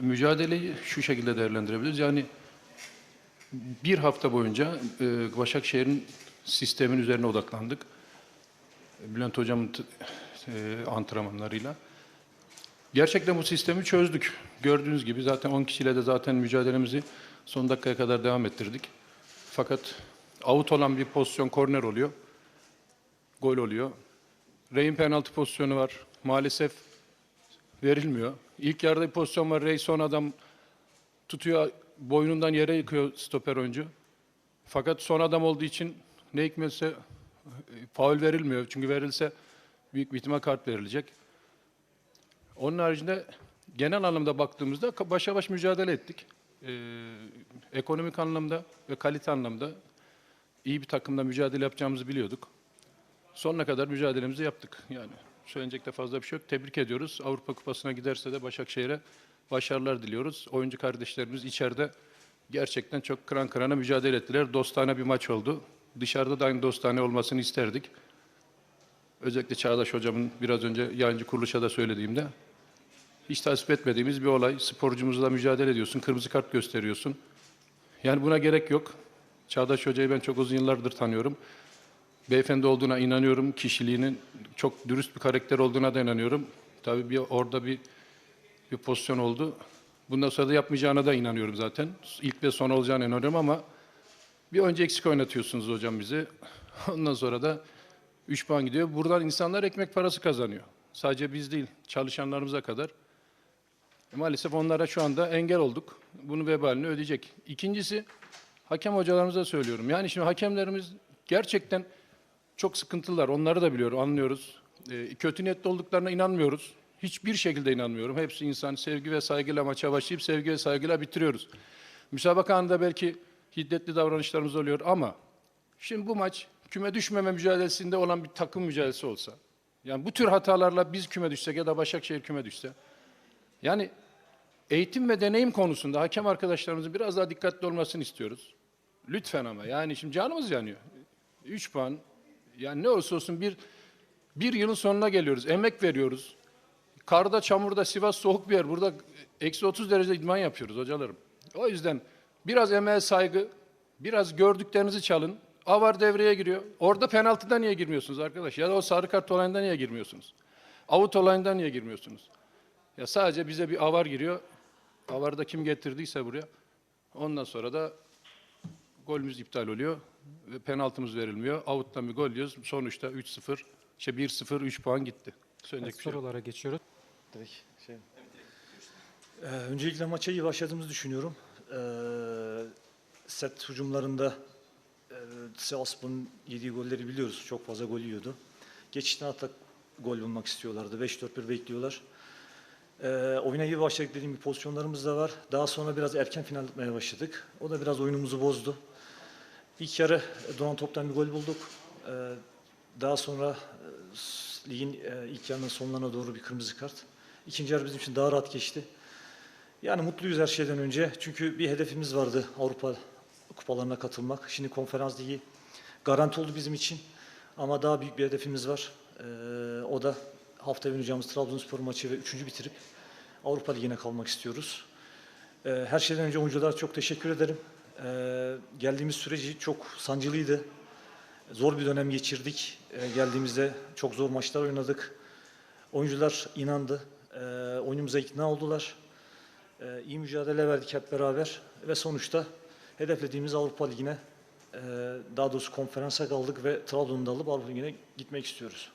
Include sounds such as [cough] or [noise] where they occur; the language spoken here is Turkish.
Mücadeleyi şu şekilde değerlendirebiliriz. Yani bir hafta boyunca e, Başakşehir'in sistemin üzerine odaklandık. Bülent Hocam'ın e, antrenmanlarıyla. Gerçekten bu sistemi çözdük. Gördüğünüz gibi zaten 10 kişiyle de zaten mücadelemizi son dakikaya kadar devam ettirdik. Fakat out olan bir pozisyon korner oluyor. Gol oluyor. Rey'in penaltı pozisyonu var. Maalesef verilmiyor. İlk yarıda bir pozisyon var. Rey son adam tutuyor, boynundan yere yıkıyor stoper oyuncu. Fakat son adam olduğu için ne hikmetse e, faul verilmiyor. Çünkü verilse büyük bir kart verilecek. Onun haricinde genel anlamda baktığımızda başa baş mücadele ettik. Ee, ekonomik anlamda ve kalite anlamda iyi bir takımla mücadele yapacağımızı biliyorduk. Sonuna kadar mücadelemizi yaptık. Yani söyleyecek de fazla bir şey yok. Tebrik ediyoruz. Avrupa Kupası'na giderse de Başakşehir'e başarılar diliyoruz. Oyuncu kardeşlerimiz içeride gerçekten çok kıran kırana mücadele ettiler. Dostane bir maç oldu. Dışarıda da aynı dostane olmasını isterdik. Özellikle Çağdaş Hocam'ın biraz önce yayıncı kuruluşa da söylediğimde hiç tasvip etmediğimiz bir olay. Sporcumuzla mücadele ediyorsun, kırmızı kart gösteriyorsun. Yani buna gerek yok. Çağdaş Hoca'yı ben çok uzun yıllardır tanıyorum. Beyefendi olduğuna inanıyorum. Kişiliğinin çok dürüst bir karakter olduğuna da inanıyorum. Tabii bir orada bir bir pozisyon oldu. Bundan sonra da yapmayacağına da inanıyorum zaten. İlk ve son olacağına inanıyorum ama bir önce eksik oynatıyorsunuz hocam bizi. [laughs] Ondan sonra da 3 puan gidiyor. Buradan insanlar ekmek parası kazanıyor. Sadece biz değil, çalışanlarımıza kadar. Maalesef onlara şu anda engel olduk. Bunun vebalini ödeyecek. İkincisi, hakem hocalarımıza söylüyorum. Yani şimdi hakemlerimiz gerçekten çok sıkıntılılar. Onları da biliyorum, anlıyoruz. E, kötü niyetli olduklarına inanmıyoruz. Hiçbir şekilde inanmıyorum. Hepsi insan sevgi ve saygıyla maça başlayıp sevgi ve saygıyla bitiriyoruz. Müsabaka anında belki hiddetli davranışlarımız oluyor ama şimdi bu maç küme düşmeme mücadelesinde olan bir takım mücadelesi olsa, yani bu tür hatalarla biz küme düşsek ya da Başakşehir küme düşse, yani eğitim ve deneyim konusunda hakem arkadaşlarımızın biraz daha dikkatli olmasını istiyoruz. Lütfen ama yani şimdi canımız yanıyor. 3 puan yani ne olursa olsun bir bir yılın sonuna geliyoruz. Emek veriyoruz. Karda, çamurda, Sivas soğuk bir yer. Burada eksi 30 derece idman yapıyoruz hocalarım. O yüzden biraz emeğe saygı, biraz gördüklerinizi çalın. Avar devreye giriyor. Orada penaltıda niye girmiyorsunuz arkadaş? Ya da o sarı kart olayında niye girmiyorsunuz? Avut olayında niye girmiyorsunuz? Ya sadece bize bir avar giriyor. Avarda kim getirdiyse buraya. Ondan sonra da golümüz iptal oluyor. Penaltımız verilmiyor. Avuttan bir gol yiyoruz. Sonuçta 3-0, şey 1-0, 3 puan gitti. Söyleyecek bir şey yok. Sorulara geçiyoruz. Direkt şey. Ee, öncelikle maça iyi başladığımızı düşünüyorum. Ee, set hücumlarında e, Sivasspor'un yediği golleri biliyoruz. Çok fazla gol yiyordu. Geçişten hatta gol bulmak istiyorlardı. 5-4-1 bekliyorlar. Ee, oyuna iyi başladık dediğim gibi pozisyonlarımız da var. Daha sonra biraz erken final etmeye başladık. O da biraz oyunumuzu bozdu. İlk yarı Doğan Top'tan bir gol bulduk. Ee, daha sonra e, ligin e, ilk yarının sonlarına doğru bir kırmızı kart. İkinci yarı bizim için daha rahat geçti. Yani mutluyuz her şeyden önce. Çünkü bir hedefimiz vardı Avrupa kupalarına katılmak. Şimdi konferans ligi garanti oldu bizim için. Ama daha büyük bir hedefimiz var. O da haftaya oynayacağımız Trabzonspor maçı ve üçüncü bitirip Avrupa Ligi'ne kalmak istiyoruz. Her şeyden önce oyunculara çok teşekkür ederim. Ee, geldiğimiz süreci çok sancılıydı. Zor bir dönem geçirdik. Ee, geldiğimizde çok zor maçlar oynadık. Oyuncular inandı. Ee, oyunumuza ikna oldular. Ee, iyi mücadele verdik hep beraber. Ve sonuçta hedeflediğimiz Avrupa Ligi'ne, e, daha doğrusu konferansa kaldık ve Trabzon'da alıp Avrupa Ligi'ne gitmek istiyoruz.